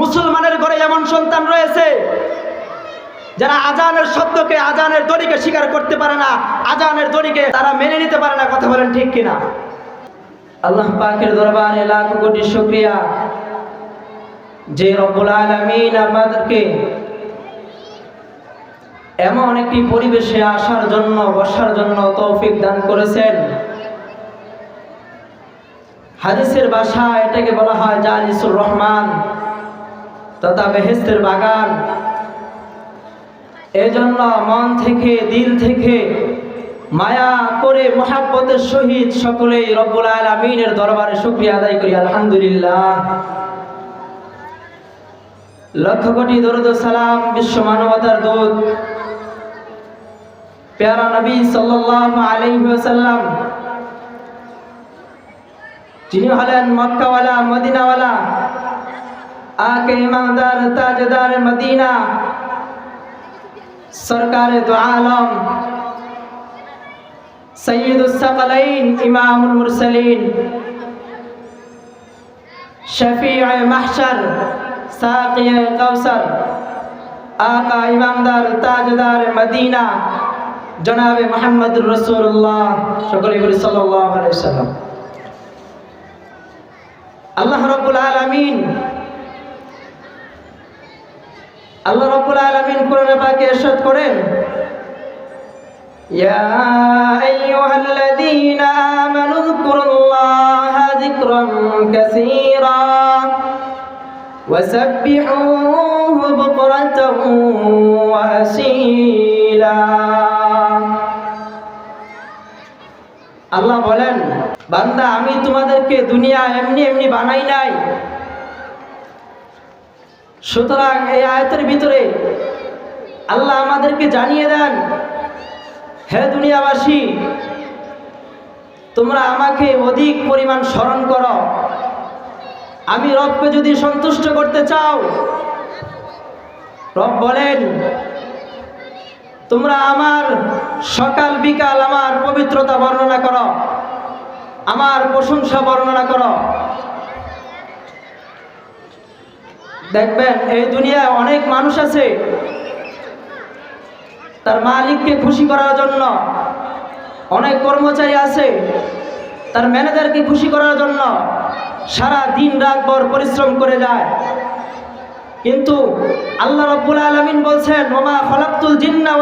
মুসলমানের ঘরে এমন সন্তান রয়েছে যারা আজানের শব্দকে, আজানের দড়িকে স্বীকার করতে পারে না, আজানের দড়িকে তারা মেনে নিতে পারে না, কথা বলেন ঠিক কিনা? আল্লাহ পাকের দরবারে লাখ কোটি শুক্রিয়া। যে রব্বুল আলামিন আমাদেরকে এমন একটি পরিবেশে আসার জন্য, বসার জন্য তৌফিক দান করেছেন। হাদিসের বাসা এটাকে বলা হয় জালিসুর রহমান। তথা বেহেস্তের বাগান। এজন্য মন থেকে, দিল থেকে মায়া করে মহাব্বতের সহিত সকলেই রব্বুল আলমিনের দরবারে শুক্রিয়া আদায় করি, আলহামদুলিল্লাহ। লক্ষ কোটি দরুদ সালাম বিশ্ব মানবতার দূত, প্যারা নবী সাল্লাল্লাহু আলাইহি ওয়াসাল্লাম, যিনি হলেন মক্কাওয়ালা, মদিনাওয়ালা আকে ইমামদার তাজদার মদিনা সরকার দু আলম সৈয়দুস সাকালাইন ইমামুল মুরসালিন শফিع মাহশর সাকিয়ে কাউসার আকা ইমামদার তাজদার মদিনা জনাবে মোহাম্মদুর রসুল্লাহ সকলে বলি ওয়াসাল্লাম আল্লাহ রাব্বুল আলামিন আল্লাহ রাব্বুল আলামিন কোরআনে পাকে ইরশাদ করেন يا أيها الذين آمنوا اذكروا الله ذكرا كثيرا وسبحوه بكرة وأصيلا আল্লাহ বলেন বান্দা আমি তোমাদেরকে দুনিয়া এমনি এমনি বানাই নাই সুতরাং এই আয়তের ভিতরে আল্লাহ আমাদেরকে জানিয়ে দেন, হে দুনিয়াবাসী, তোমরা আমাকে অধিক পরিমাণ স্মরণ করো। আমি রবকে যদি সন্তুষ্ট করতে চাও, রব বলেন, তোমরা আমার সকাল বিকাল আমার পবিত্রতা বর্ণনা করো, আমার প্রশংসা বর্ণনা করো। দেখবেন, এই দুনিয়ায় অনেক মানুষ আছে তার মালিককে খুশি করার জন্য। অনেক কর্মচারী আছে তার ম্যানেজারকে খুশি করার জন্য সারা দিন রাত ভর পরিশ্রম করে যায়। কিন্তু আল্লাহ রব্বুল আলমিন বলছেন, ওমা খলাক্তুল জিন্না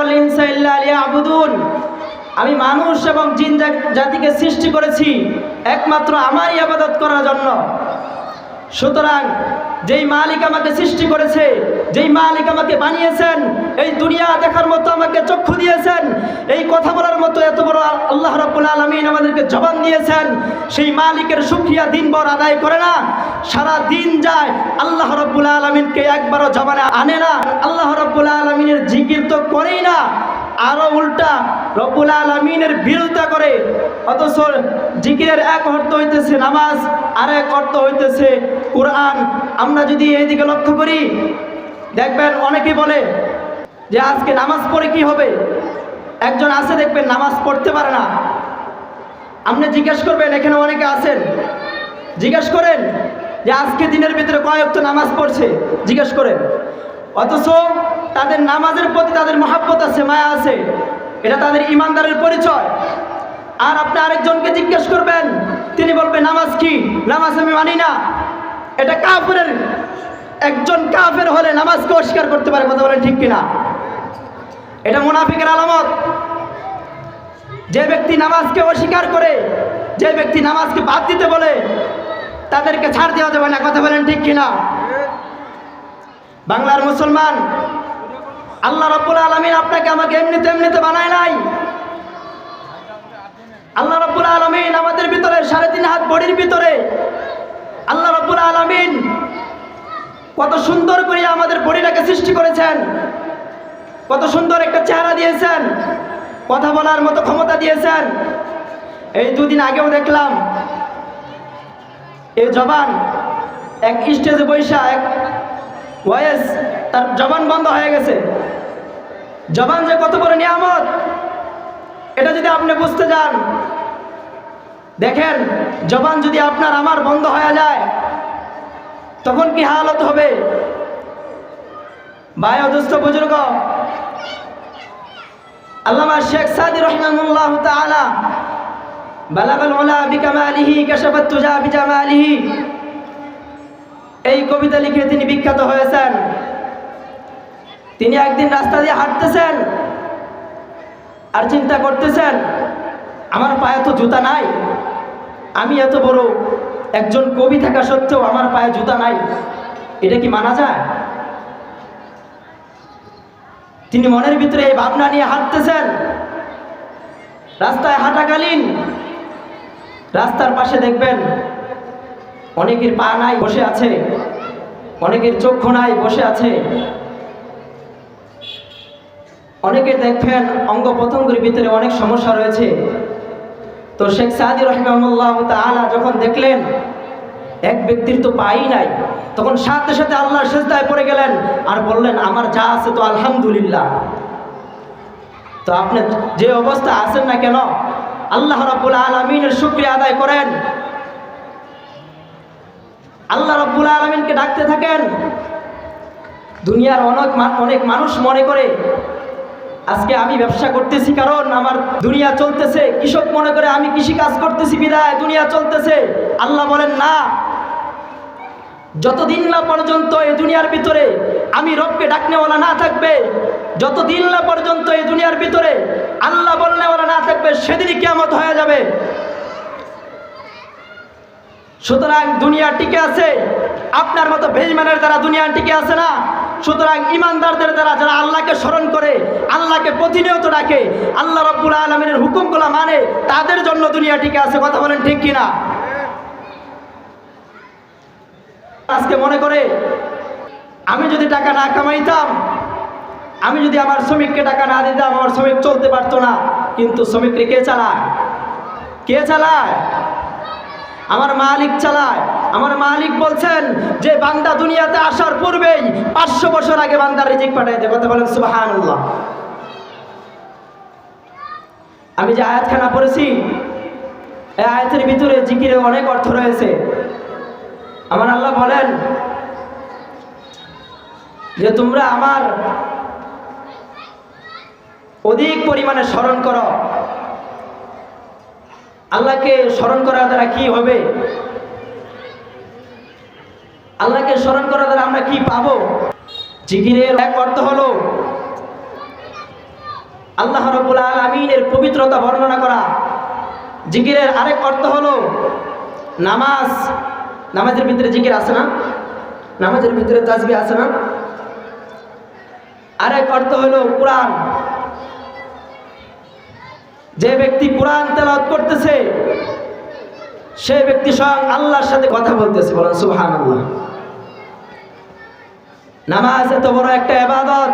লিয়াবুদুন। আমি মানুষ এবং জিন জাতিকে সৃষ্টি করেছি একমাত্র আমারই আবাদত করার জন্য। সুতরাং যেই মালিক আমাকে সৃষ্টি করেছে, যেই মালিক আমাকে বানিয়েছেন, এই দুনিয়া দেখার মতো আমাকে চক্ষু দিয়েছেন, এই কথা বলার মতো এত বড় আল- আল্লাহ রাব্বুল আলামিন আমাদেরকে জবান দিয়েছেন, সেই মালিকের সুক্রিয়া দিনভর আদায় করে না, সারা দিন যায় আল্লাহ রাব্বুল আলামিনকে একবারও জবানে আনে না, আল্লাহ রাব্বুল আলামিনের জিকির তো করেই না আরও উল্টা রব্বুল আলমিনের বিরোধিতা করে, অথচ জিকিরের এক অর্থ হইতেছে নামাজ, আর এক অর্থ হইতেছে কোরআন। আমরা যদি এইদিকে লক্ষ্য করি, দেখবেন অনেকে বলে যে আজকে নামাজ পড়ে কি হবে? একজন আছে দেখবেন নামাজ পড়তে পারে না। আপনি জিজ্ঞেস করবেন, এখানে অনেকে আছেন। জিজ্ঞেস করেন যে আজকে দিনের ভিতরে কয়েকটা নামাজ পড়ছে? জিজ্ঞেস করেন। অথচ তাদের নামাজের প্রতি তাদের মহাব্বত আছে, মায়া আছে। এটা তাদের ইমানদারের পরিচয়। আর আপনি আরেকজনকে জিজ্ঞেস করবেন, তিনি বলবেন নামাজ কি? নামাজ আমি মানি না। এটা কাফের, একজন কাফের হলে নামাজকে অস্বীকার করতে পারে, কথা বলেন ঠিক কিনা? এটা মুনাফিকের আলামত। যে ব্যক্তি নামাজকে অস্বীকার করে, যে ব্যক্তি নামাজকে বাদ দিতে বলে, তাদেরকে ছাড় দেওয়া যাবে না, কথা বলেন ঠিক কিনা? বাংলার মুসলমান আল্লাহ রব্বুল আলমিন আপনাকে আমাকে এমনিতে এমনিতে বানায় নাই। আল্লাহ রব্বুল আলমিন আমাদের ভিতরে সাড়ে তিন হাত বডির ভিতরে আল্লাহ রব্বুল আলমিন কত সুন্দর করে আমাদের বডিটাকে সৃষ্টি করেছেন। কত সুন্দর একটা চেহারা দিয়েছেন। কথা বলার মতো ক্ষমতা দিয়েছেন। এই দুদিন আগেও দেখলাম এই জবান এক স্টেজে বৈশা এক ওয়েস তার জবান বন্ধ হয়ে গেছে। জবান যে কত বড় নিয়ামত, এটা যদি আপনি বুঝতে যান, দেখেন জবান যদি আপনার আমার বন্ধ হয়ে যায়, তখন কি হালত হবে? ভাই অদুস্থ বুজুর্গ, আল্লামা শেখ সাদি রহমানুল্লাহ তাআলা, বালাগাল উলা বিকামালিহি কাশাফাত তুজা বিজামালিহি এই কবিতা লিখে তিনি বিখ্যাত হয়েছেন। তিনি একদিন রাস্তা দিয়ে হাঁটতেছেন আর চিন্তা করতেছেন, আমার পায়ে তো জুতা নাই। আমি এত বড় একজন কবি থাকা সত্ত্বেও আমার পায়ে জুতা নাই। এটা কি মানা যায়? তিনি মনের ভিতরে এই ভাবনা নিয়ে হাঁটতেছেন। রাস্তায় হাঁটাকালীন রাস্তার পাশে দেখবেন অনেকের পা নাই, বসে আছে। অনেকের চক্ষু নাই, বসে আছে। অনেকে দেখবেন অঙ্গ প্রত্যঙ্গের ভিতরে অনেক সমস্যা রয়েছে। তো শেখ সাদি রহমাল্লাহ তালা যখন দেখলেন, এক ব্যক্তির তো পাই নাই, তখন সাথে সাথে আল্লাহর সেজদায় পড়ে গেলেন আর বললেন, আমার যা আছে তো আলহামদুলিল্লাহ। তো আপনি যে অবস্থা আছেন না কেন, আল্লাহ রাব্বুল আলমিনের শুক্রিয়া আদায় করেন। আল্লাহ রাব্বুল আলমিনকে ডাকতে থাকেন। দুনিয়ার অনেক অনেক মানুষ মনে করে, আজকে আমি ব্যবসা করতেছি কারণ আমার দুনিয়া চলতেছে। কৃষক মনে করে, আমি কৃষি কাজ করতেছি, বিদায়, দুনিয়া চলতেছে। আল্লাহ বলেন, না। যতদিন না পর্যন্ত এই দুনিয়ার ভিতরে আমি রবকে ডাকনেওয়ালা না থাকবে, যতদিন না পর্যন্ত এই দুনিয়ার ভিতরে আল্লাহ বলনেওয়ালা না থাকবে, সেদিনই কেমত হয়ে যাবে। সুতরাং দুনিয়া টিকে আছে, আপনার মতো বেইমানের দ্বারা দুনিয়া টিকে আছে না। সুতরাং ইমানদারদের দ্বারা যারা আল্লাহকে স্মরণ করে, আল্লাহকে প্রতিনিয়ত ডাকে, আল্লাহ রব্বুল আলমিনের হুকুমগুলো মানে তাদের জন্য দুনিয়া টিকে আছে, কথা বলেন ঠিক কিনা? আজকে মনে করে, আমি যদি টাকা না কামাইতাম, আমি যদি আমার শ্রমিককে টাকা না দিতাম, আমার শ্রমিক চলতে পারতো না। কিন্তু শ্রমিককে কে চালায়? কে চালায়? আমার মালিক চালায়। আমার মালিক বলছেন যে বান্দা দুনিয়াতে আসার পূর্বেই পাঁচশো বছর আগে বান্দার রিজিক পাঠাই দেয়। কথা বলেন সুবাহান আমি যে আয়াতখানা পড়েছি, এই আয়াতের ভিতরে জিকিরে অনেক অর্থ রয়েছে। আমার আল্লাহ বলেন যে তোমরা আমার অধিক পরিমাণে স্মরণ করো। আল্লাহকে স্মরণ করার দ্বারা কি হবে? আল্লাহকে স্মরণ করার দ্বারা আমরা কি পাবো? জিকিরের এক অর্থ হলো, আল্লাহ রব্বুল আলমিনের পবিত্রতা বর্ণনা করা। জিকিরের আরেক অর্থ হলো, নামাজ, নামাজের ভিতরে জিকির আছে না? নামাজের ভিতরে তাজবি আছে না? আরেক অর্থ হলো, কোরআন। যে ব্যক্তি কোরআন তেলাওয়াত করতেছে, সে ব্যক্তি স্বয়ং আল্লাহর সাথে কথা বলতেছে, বলেন সুবহান আল্লাহ নামাজ এত বড় একটা এবাদত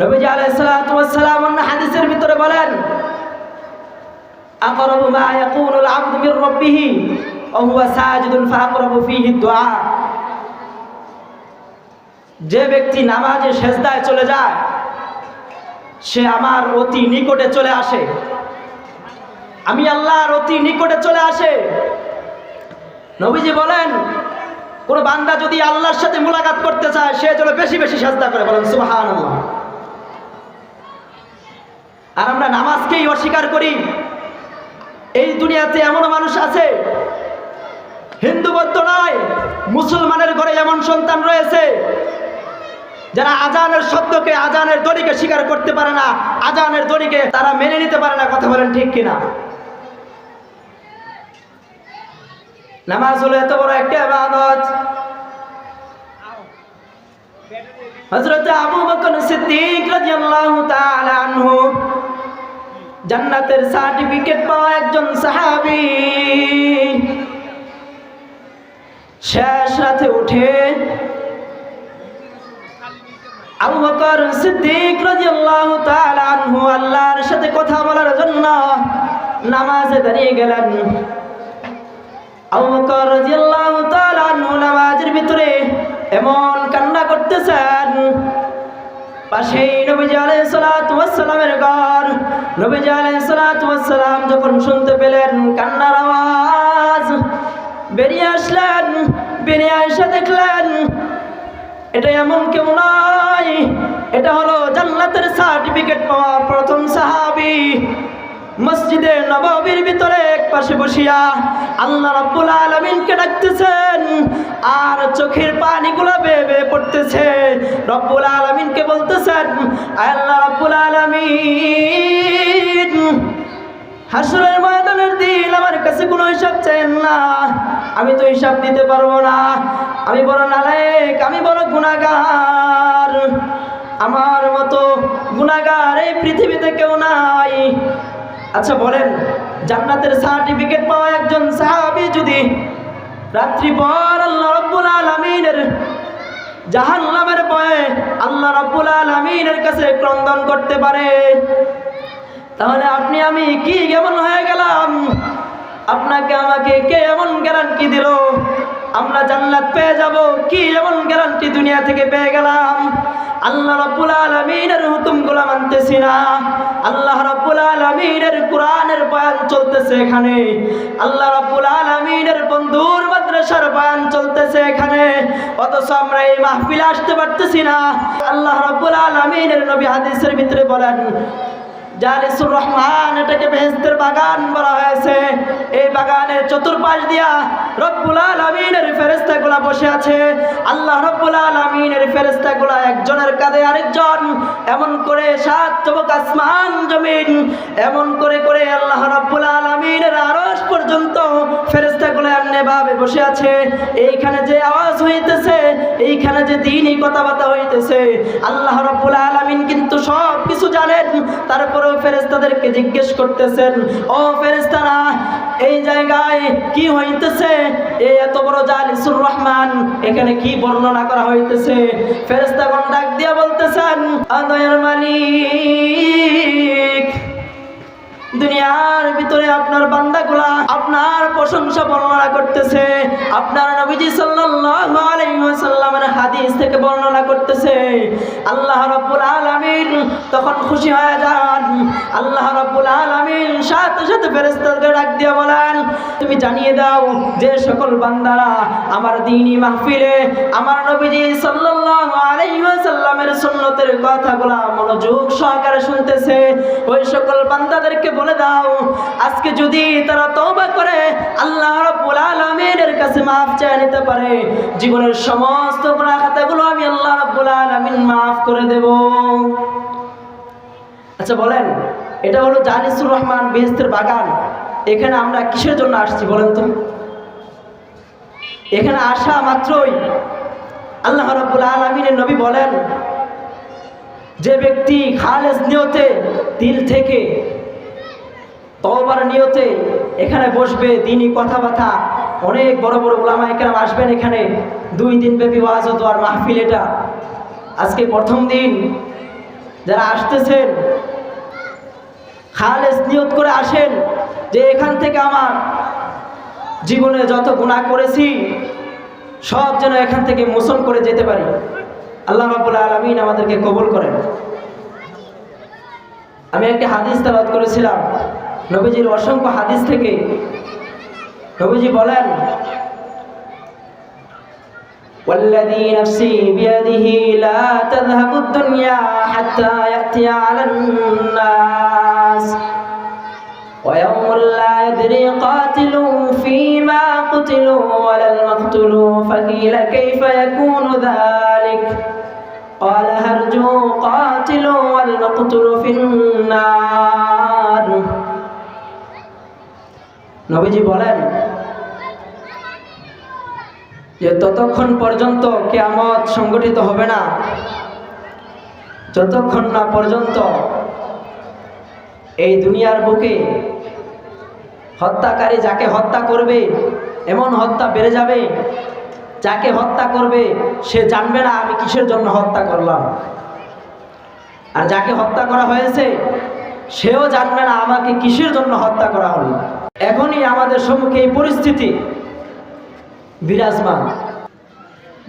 নবীজি আলাইহিস সালাতু অন্য হাদিসের ভিতরে বলেন যে ব্যক্তি নামাজে সেজদায় চলে যায় সে আমার অতি নিকটে চলে আসে। আমি আল্লাহর অতি নিকটে চলে আসে। নবীজি বলেন, কোন বান্দা যদি আল্লাহর সাথে মোলাকাত করতে চায়, সে যেন বেশি বেশি সাজদা করে। বলেন সুবাহান আর আমরা নামাজকেই অস্বীকার করি। এই দুনিয়াতে এমন মানুষ আছে হিন্দু বৌদ্ধ নয়, মুসলমানের ঘরে এমন সন্তান রয়েছে যারা আজানের শব্দকে আজানের দড়িকে স্বীকার করতে পারে না, আজানের দড়িকে তারা মেনে নিতে পারে না, কথা বলেন ঠিক কিনা? নামাজ হলো এত বড় একটা ইবাদত। হযরত আবু বকর সিদ্দিক রাদিয়াল্লাহু তাআলা আনহু জান্নাতের সার্টিফিকেট পাওয়া একজন সাহাবী। শেষ রাতে উঠে আবু বকর সিদ্দিক রাদিয়াল্লাহু তাআলা আনহু আল্লাহর সাথে কথা বলার জন্য নামাজে দাঁড়িয়ে গেলেন। আবু বকর রাদিয়াল্লাহু তাআলা আনহু নামাজের ভিতরে এমন কান্না করতেছেন। পাশেই নবীজি আলাইহিস সালাতু ওয়াস সালামের ঘর। নবীজি আলাইহিস সালাতু ওয়াস যখন শুনতে পেলেন, কান্নার আওয়াজ বেরিয়ে আসলেন, বেরিয়ে এসে দেখলেন এটা এমন কেউ নয় এটা হলো জান্নাতের সার্টিফিকেট পাওয়া প্রথম সাহাবি। মসজিদে নবাবির ভিতরে এক পাশে বসিয়া আল্লাহ রাব্বুল আলামিনকে ডাকতেছেন, আর চোখের পানিগুলো বেয়ে পড়তেছে। রব্বুল আলামিনকে বলতেছেন আল্লাহ রাব্বুল আলামিন। হাসরের ময়দানের দিন আমার কাছে কোনো হিসাব চাইেন না। আমি তো হিসাব দিতে পারব না। আমি বড় নালায়েক আমি বড় গুণাগার আমার মতো গুণাগার এই পৃথিবীতে কেউ নাই। আচ্ছা বলেন, জান্নাতের সার্টিফিকেট পাওয়া একজন সাহাবী যদি রাত্রি পর আল্লাহ রব্বুল আলামিনের জাহান্নামের ভয়ে আল্লাহ রাব্বুল আলামিনের কাছে ক্রন্দন করতে পারে তাহলে আপনি, আমি কি কেমন হয়ে গেলাম? আপনাকে আমাকে কে এমন গ্যারান্টি দিল? আমরা জান্নাত পেয়ে যাব, কি এমন গ্যারান্টি দুনিয়া থেকে পেয়ে গেলাম? আল্লাহ রাব্বুল আলামিনের হুকুমগুলো মানতেছি না। আল্লাহ রাব্বুল আলামিনের কোরআনের বয়ান চলতেছে এখানে। আল্লাহ রাব্বুল আলামিনের বন্ধুর মাদ্রাসার বয়ান চলতেছে এখানে। অথচ আমরা এই মাহফিলে আসতে পারতেছি না। আল্লাহ রাব্বুল আলামিনের নবী হাদিসের ভিতরে বলেন জালিসুর রহমান, এটাকে বেহেস্তের বাগান বলা হয়েছে। এই বাগানের চতুর্পাশ দিয়া রব্বুল আলমিনের ফেরেস্তাগুলা বসে আছে। আল্লাহ রব্বুল আলমিনের ফেরেস্তাগুলা একজনের কাঁধে আরেকজন। এমন করে সাত চবক আসমান জমিন, এমন করে করে আল্লাহ রব্বুল আলমিনের আরস পর্যন্ত ফেরেস্তাগুলো এমনি ভাবে বসে আছে। এইখানে যে আওয়াজ হইতেছে, এইখানে যে দিনই কথাবার্তা হইতেছে, আল্লাহ রব্বুল আলমিন কিন্তু সব কিছু জানেন তারপরেও ফেরেস্তাদেরকে জিজ্ঞেস করতেছেন, ও ফেরেস্তারা এই জায়গায় কি হইতেছে? এই এত বড় জালিসুর রহমান, এখানে কি বর্ণনা করা হইতেছে? ফেরেস্তাগণ ডাক দিয়া বলতেছেন, আদয়ের মালিক দুনিয়ার ভিতরে আপনার বান্দাগুলা আপনার প্রশংসা বর্ণনা করতেছে। আপনার নবীজি সাল্লাল্লাহু আলাইহি ওয়াসাল্লামের হাদিস থেকে বর্ণনা করতেছে, আল্লাহ রাব্বুল আলামিন তখন খুশি হয়ে যান। আল্লাহ রাব্বুল আলামিন সাথে সাথে ফেরেশতাদের ডাক দিয়ে বলেন, তুমি জানিয়ে দাও যে সকল বান্দারা আমার দ্বীনি মাহফিলে, আমার নবীজি সাল্লাল্লাহু আলাইহি ওয়াসাল্লামের সুন্নতের কথাগুলা মনোযোগ সহকারে শুনতেছে। ওই সকল বান্দাদেরকে বলে দাও, আজকে যদি তারা তওবা করে, আল্লাহ রাব্বুল আলামিনের কাছে maaf চেয়ে নিতে পারে। জীবনের সমস্ত গুনাহ খাতাগুলো আমি আল্লাহ রাব্বুল আলামিন maaf করে দেব। আচ্ছা বলেন, এটা হলো জানিসুর রহমান বেহেস্তের বাগান। এখানে আমরা কিসের জন্য আসছি বলেন তো? এখানে আসা মাত্রই আল্লাহ রাব্বুল আলামিনের নবী বলেন, যে ব্যক্তি খালেজ নিয়তে দিল থেকে তওবার নিয়তে এখানে বসবে, দিনই কথাবার্তা। অনেক বড় বড় ওলামা একরাম আসবেন এখানে। দুই দিন ব্যাপী ওয়াজ আর মাহফিল এটা। আজকে প্রথম দিন যারা আসতেছেন খালেজ নিয়ত করে আসেন যে এখান থেকে আমার জীবনে যত গুণা করেছি, সব যেন এখান থেকে মোচন করে যেতে পারি। আল্লাহ রাবুল আলমিন আমাদেরকে কবুল করেন। আমি একটি হাদিস তালাত করেছিলাম। নবীজির অসংখ্য হাদিস থেকে নবীজি বলেন والذي نفسي بيده لا تذهب الدنيا حتى يأتي على الناس ويوم لا يدري قاتل فيما قتلوا ولا المقتول فقيل كيف يكون ذلك قال هرجو قاتل والمقتل في النار নবীজি বলেন যে ততক্ষণ পর্যন্ত কেয়ামত সংগঠিত হবে না। যতক্ষণ না পর্যন্ত এই দুনিয়ার বুকে হত্যাকারী যাকে হত্যা করবে, এমন হত্যা বেড়ে যাবে, যাকে হত্যা করবে, সে জানবে না, আমি কিসের জন্য হত্যা করলাম? আর যাকে হত্যা করা হয়েছে, সেও জানবে না, আমাকে কিসের জন্য হত্যা করা হলো? এখনই আমাদের সম্মুখে এই পরিস্থিতি বিরাজমান।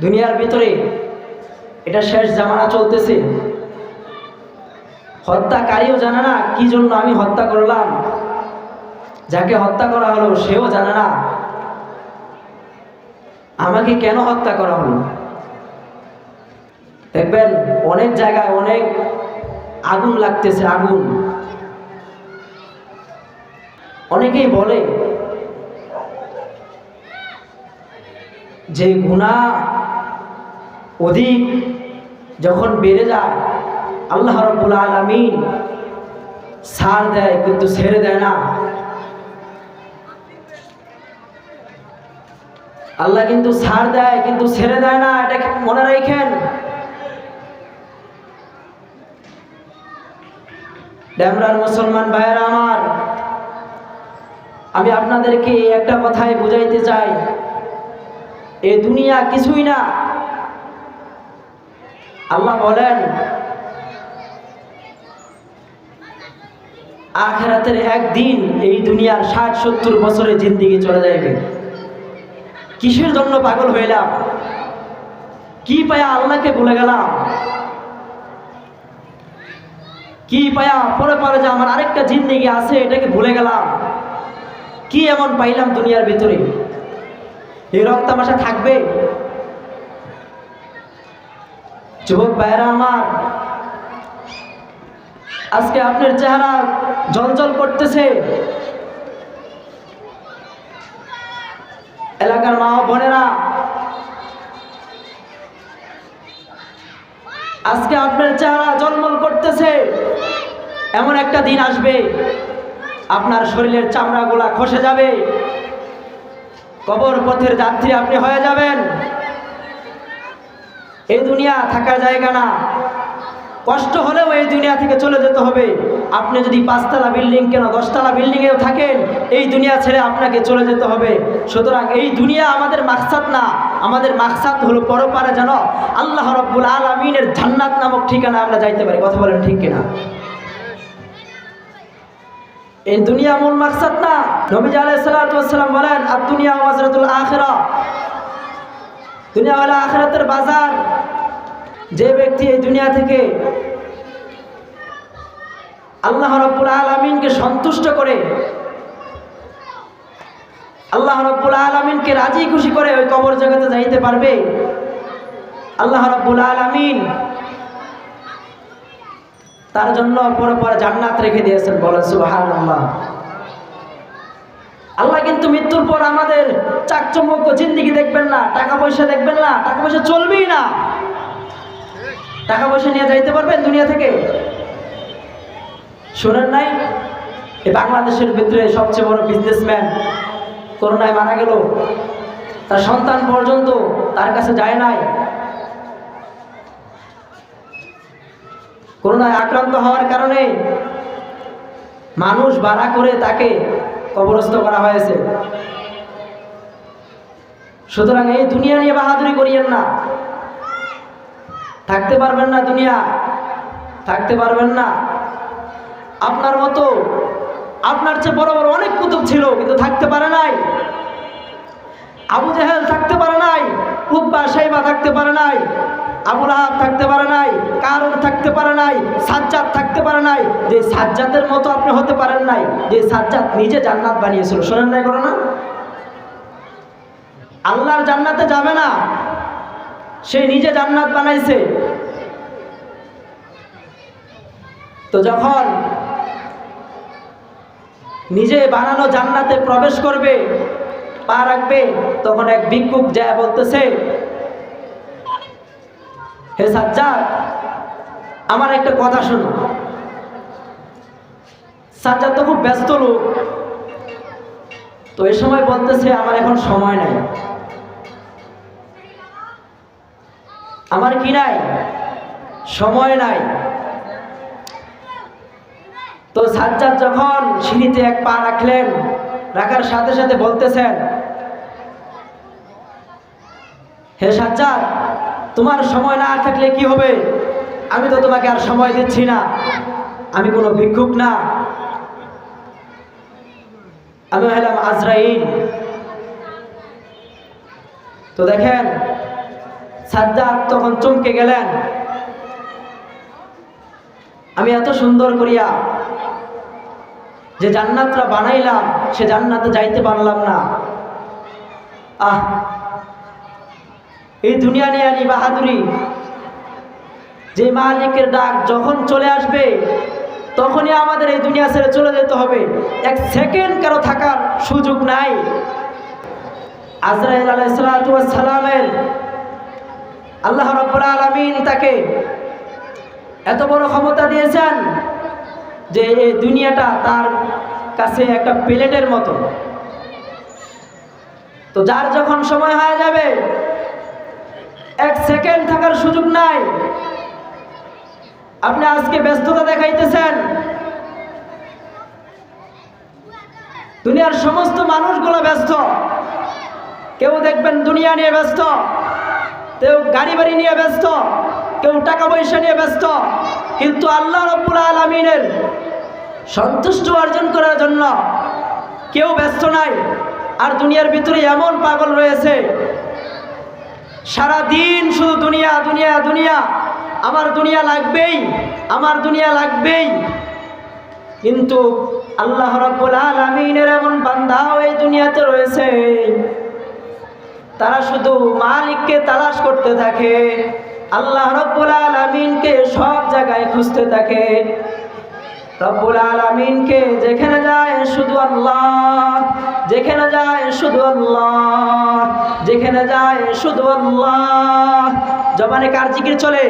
দুনিয়ার ভিতরে এটা শেষ জামানা চলতেছে। হত্যাকারীও জানে না কি জন্য আমি হত্যা করলাম। যাকে হত্যা করা হলো, সেও জানে না। আমাকে কেন হত্যা করা হলো? দেখবেন, অনেক জায়গায় অনেক আগুন লাগতেছে, আগুন। অনেকেই বলে যে গুণা অধিক যখন বেড়ে যায়, আল্লাহ রব্বুল আলমিন সার দেয় কিন্তু ছেড়ে দেয় না। আল্লাহ কিন্তু সার দেয় কিন্তু ছেড়ে দেয় না, এটা মনে রাখেন? ড্যামরার মুসলমান ভাইয়েরা আমার আমি আপনাদেরকে একটা কথাই বুঝাইতে চাই। এ দুনিয়া কিছুই না। আল্লাহ বলেন, আখেরাতের একদিন এই দুনিয়ার ষাট সত্তর বছরের জিন্দিগি চলে যাবে কিসের জন্য পাগল হইলাম? কি পায়া আল্লাহকে ভুলে গেলাম? কি পায়া পরে পরে যে আমার আরেকটা জিন্দিগি আছে, এটাকে ভুলে গেলাম? কি এমন পাইলাম দুনিয়ার ভিতরে? এই রং তামাশা থাকবে? যুবক ভাইরা আমার, আজকে আপনার চেহারা জলজল করতেছে। এলাকার মা বোনেরা, আজকে আপনার চেহারা জলমল করতেছে। এমন একটা দিন আসবে। আপনার শরীরের চামড়াগুলা খসে যাবে। কবর পথের যাত্রী আপনি হয়ে যাবেন। এই দুনিয়া থাকার জায়গা না। কষ্ট হলেও এই দুনিয়া থেকে চলে যেতে হবে। আপনি যদি পাঁচতলা বিল্ডিং কেন দশতলা বিল্ডিংয়েও থাকেন, এই দুনিয়া ছেড়ে আপনাকে চলে যেতে হবে। সুতরাং এই দুনিয়া আমাদের মাকসাদ না। আমাদের মাকসাদ হলো পরপারে যেন আল্লাহ রব্বুল আলমিনের জান্নাত নামক ঠিকানা আমরা যাইতে পারি। কথা বলেন ঠিক কিনা? এই দুনিয়া মূল মাকসাদ না নবীজ আলাইসালাম বলেন আর দুনিয়া মাজরাতুল আখেরা। দুনিয়া হলো আখেরাতের বাজার। যে ব্যক্তি এই দুনিয়া থেকে আল্লাহ রব্বুল আলমিনকে সন্তুষ্ট করে, আল্লাহ রব্বুল আলমিনকে রাজি খুশি করে ওই কবর জগতে যাইতে পারবে, আল্লাহ রব্বুল আলমিন তার জন্য পরে পরে জান্নাত রেখে দিয়েছেন, বলেন সুবাহান আল্লাহ আল্লাহ কিন্তু মৃত্যুর পর আমাদের চাকচম্যক জিন্দিগি দেখবেন না টাকা পয়সা দেখবেন না টাকা পয়সা চলবেই না। টাকা পয়সা নিয়ে যাইতে পারবেন দুনিয়া থেকে? শোনেন নাই? এই বাংলাদেশের ভিতরে সবচেয়ে বড় বিজনেসম্যান করোনায় মারা গেল। তার সন্তান পর্যন্ত তার কাছে যায় নাই। করোনায় আক্রান্ত হওয়ার কারণে মানুষ ভাড়া করে তাকে কবরস্থ করা হয়েছে। সুতরাং এই দুনিয়া নিয়ে বাহাদুরি করিয়েন না। থাকতে পারবেন না দুনিয়া, থাকতে পারবেন না। আপনার মতো, আপনার চেয়ে বড় বড় অনেক কুতুব ছিল, কিন্তু থাকতে পারে নাই। আবু জাহেল থাকতে পারে নাই উদ্বা সাইবা থাকতে পারে নাই। আবুল আহাব থাকতে পারে নাই কারণ থাকতে পারে নাই, সাজ্জাদ থাকতে পারে নাই, যে সাজ্জাদের মতো আপনি হতে পারেন নাই, যে সাজ্জাদ নিজে জান্নাত বানিয়েছিল। শোনেন নাই করো না আল্লাহর জান্নাতে যাবে না। সে নিজে জান্নাত বানাইছে। তো যখন নিজে বানানো জান্নাতে প্রবেশ করবে, পা রাখবে, তখন এক ভিক্ষুক যা বলতেছে হে সাজ্জাদ, আমার একটা কথা শোনো। সাজ্জাদ তো খুব ব্যস্ত লোক। তো এ সময় বলতেছে, আমার এখন সময় নাই। আমার কি নাই? সময় নাই। তো সাজ্জাদ যখন সিঁড়িতে এক পা রাখলেন, রাখার সাথে সাথে বলতেছেন, হে সাজ্জাদ তোমার সময় না থাকলে কি হবে? আমি তো তোমাকে আর সময় দিচ্ছি না। আমি কোনো ভিক্ষুক না। আমি হলাম আজরাইল। তো দেখেন, সাজ্জাদ তখন চমকে গেলেন। আমি এত সুন্দর করিয়া যে জান্নাতটা বানাইলাম, সে জান্নাতে যাইতে পারলাম না। আহ এই দুনিয়া নিয়ে আনি বাহাদুরি। যে মালিকের ডাক যখন চলে আসবে, তখনই আমাদের এই দুনিয়া ছেড়ে চলে যেতে হবে। এক সেকেন্ড কারও থাকার সুযোগ নাই। আজরাইল আলাইসালামের আল্লাহ রব্বুল আলমিন তাকে এত বড় ক্ষমতা দিয়েছেন যে এই দুনিয়াটা তার কাছে একটা প্লেটের মতো। তো যার যখন সময় হয়ে যাবে এক সেকেন্ড থাকার সুযোগ নাই। আপনি আজকে ব্যস্ততা দেখাইতেছেন। দুনিয়ার সমস্ত মানুষগুলো ব্যস্ত। কেউ দেখবেন দুনিয়া নিয়ে ব্যস্ত, কেউ গাড়ি বাড়ি নিয়ে ব্যস্ত, কেউ টাকা পয়সা নিয়ে ব্যস্ত। কিন্তু আল্লাহ রব্বুল আলমিনের সন্তুষ্ট অর্জন করার জন্য কেউ ব্যস্ত নাই। আর দুনিয়ার ভিতরে এমন পাগল রয়েছে সারা দিন শুধু দুনিয়া দুনিয়া দুনিয়া। আমার দুনিয়া লাগবেই, আমার দুনিয়া লাগবেই। কিন্তু আল্লাহ রব্বুল আলমিনের এমন বান্ধাও এই দুনিয়াতে রয়েছে। তারা শুধু মালিককে তালাশ করতে থাকে, আল্লাহ রব্বুল আলমিনকে সব জায়গায় খুঁজতে থাকে। রব্বুল আলমিনকে যেখানে যায় শুধু আল্লাহ, যেখানে যায় শুধু আল্লাহ, যেখানে যায় শুধু আল্লাহ। জবানে কার জিকির চলে?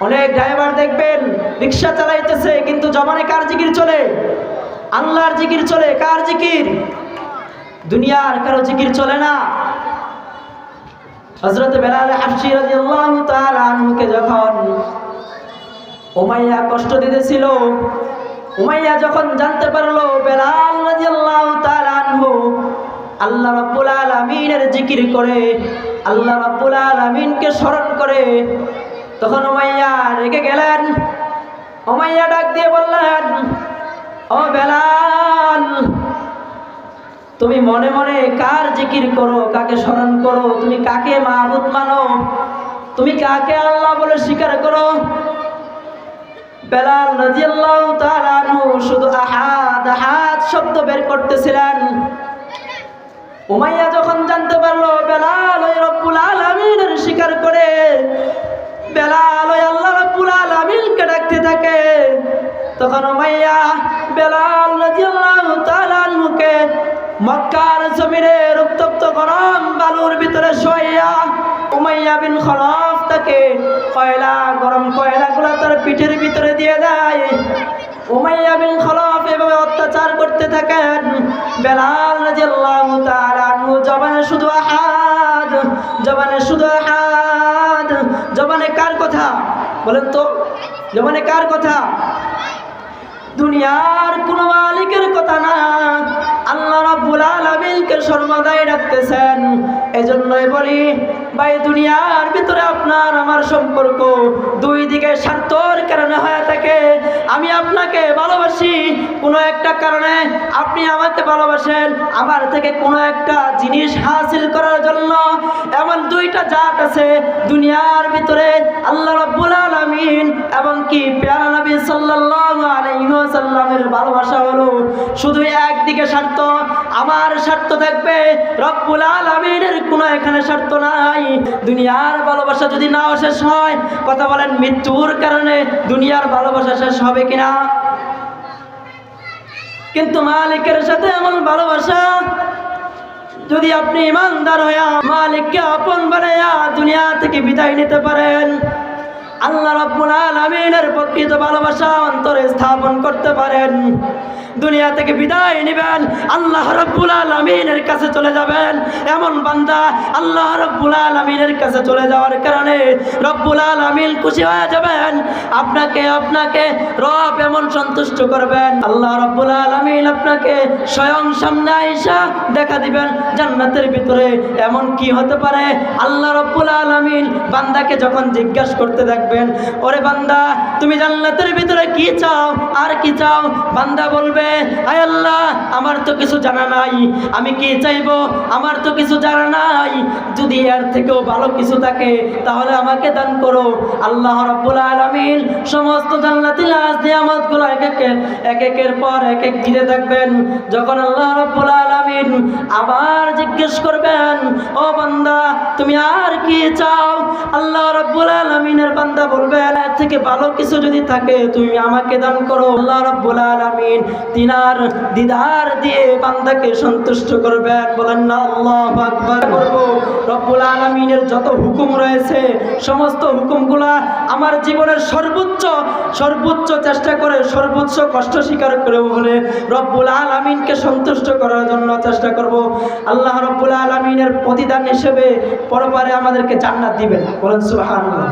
অনেক ড্রাইভার দেখবেন রিক্সা চালাইতেছে, কিন্তু জবানে কার জিকির চলে? আল্লাহর জিকির চলে, কার জিকির? দুনিয়ার কারও জিকির চলে না। হজরত বেলাল হাফসি রাদিয়াল্লাহু তাআলা আনহুকে যখন উমাইয়া কষ্ট দিতেছিল। উমাইয়া যখন জানতে পারল, বেলাল রাদিয়াল্লাহু তাআলা আনহু আল্লাহ রাব্বুল আলামিনের জিকির করে, আল্লাহ রাব্বুল আলামিনকে স্মরণ করে, তখন উমাইয়া রেগে গেলেন। উমাইয়া ডাক দিয়ে বললেন, ও বেলাল, তুমি মনে মনে কার জিকির করো, কাকে স্মরণ করো? তুমি কাকে মাহবুদ মানো? তুমি কাকে আল্লাহ বলে স্বীকার করো? বেলাল রাদিয়াল্লাহু তাআলা শুধু আহাদ আহাদ শব্দ বের করতেছিলেন। উমাইয়া যখন জানতে পারল, বেলাল ওই রব্বুল আলামিনের স্বীকার করে, বেলাল ওই আল্লাহ রব্বুল আলামিনকে ডাকতে থাকে, তখন উমাইয়া বেলাল রাদিয়াল্লাহু তাআলা আনহুকে মক্কার জমিনের উত্তপ্ত গরম বালুর ভিতরে শোয়া উমাইয়া বিন খলফ তাকে কয়লা, গরম কয়লাগুলো তার পিঠের ভিতরে দিয়ে দেয়। উমাইয়া বিন খলফ এভাবে অত্যাচার করতে থাকেন। বেলাল রাদিয়াল্লাহু তাআলা আনহু, জবানে শুধু আহাদ, জবানে শুধু আহাদ। জবানে কার কথা? বলেন তো, জবানে কার কথা? দুনিয়ার কোন মালিকের কথা না। সর্বদাই রাখতেছেন এজন্যই বলি ভাই, দুনিয়ার ভিতরে আপনার, আমার সম্পর্ক দুই দিকে স্বার্থর কারণে হয়ে থাকে। আমি আপনাকে ভালোবাসি কোনো একটা কারণে। আপনি আমাকে ভালোবাসেন, আমার থেকে কোনো একটা জিনিস হাসিল করার জন্য। এমন দুইটা জাত আছে দুনিয়ার ভিতরে, আল্লাহ রাব্বুল আলামিন এবং কি পেয়ারা নবী সাল্লাল্লাহু আলাইহি ওয়াসাল্লামের ভালোবাসা হলো শুধু একদিকে স্বার্থ। আমার স্বার্থ থাকবে, রব্বুল আলামিনের কোনো এখানে স্বার্থ নাই। দুনিয়ার ভালোবাসা যদি নাও শেষ হয়, কথা বলেন মৃত্যুর কারণে দুনিয়ার ভালোবাসা শেষ হবে কিনা? কিন্তু মালিকের সাথে এমন ভালোবাসা, যদি আপনি ইমানদার হইয়া মালিককে আপন বানাইয়া দুনিয়া থেকে বিদায় নিতে পারেন, আল্লাহ রাব্বুল আলামিনের প্রকৃত ভালোবাসা অন্তরে স্থাপন করতে পারেন। দুনিয়া থেকে বিদায় নেবেন। আল্লাহ রাব্বুল আলামিনের কাছে চলে যাবেন। এমন বান্দা আল্লাহ রাব্বুল আলামিনের কাছে চলে যাওয়ার কারণে রব্বুল আলামিন খুশি হয়ে যাবেন। আপনাকে আপনাকে রব এমন সন্তুষ্ট করবেন। আল্লাহ রাব্বুল আলামিন আপনাকে স্বয়ং সামনে আইসা দেখা দিবেন জান্নাতের ভিতরে। এমন কি হতে পারে? আল্লাহ রাব্বুল আলামিন বান্দাকে যখন জিজ্ঞাসা করতে দেখবেন, ওরে বান্দা, তুমি জান্নাতের ভিতরে কি চাও? আর কি চাও? বান্দা বলবে আয় আল্লাহ, আমার তো কিছু জানা নাই। আমি কি চাইব? আমার তো কিছু জানা নাই। যদি এর থেকেও ভালো কিছু থাকে, তাহলে আমাকে দান করো। আল্লাহ রাব্বুল আলামিন সমস্ত জান্নাতি লাজ নিয়ামতগুলো এক এক এক একের পর এক এক দিতে থাকবেন। যখন আল্লাহ রাব্বুল আলামিন আবার জিজ্ঞেস করবেন, ও বান্দা, তুমি আর কি চাও? আল্লাহ রাব্বুল আলামিনের বান্দা বলবে এর থেকে ভালো কিছু যদি থাকে, তুমি আমাকে দান করো। আল্লাহ রাব্বুল আলামিন তিনার দিদার দিয়ে বান্দাকে সন্তুষ্ট করবেন বলেন না, আল্লাহু আকবার। করব রব্বুল আলামিনের যত হুকুম রয়েছে, সমস্ত হুকুমগুলা আমার জীবনের সর্বোচ্চ সর্বোচ্চ চেষ্টা করে, সর্বোচ্চ কষ্ট স্বীকার করে বলে রব্বুল আলামিনকে সন্তুষ্ট করার জন্য চেষ্টা করব। আল্লাহ রব্বুল আলামিনের প্রতিদান হিসেবে পরপারে আমাদেরকে জান্নাত দিবেন। বলেন সুবহানাল্লাহ।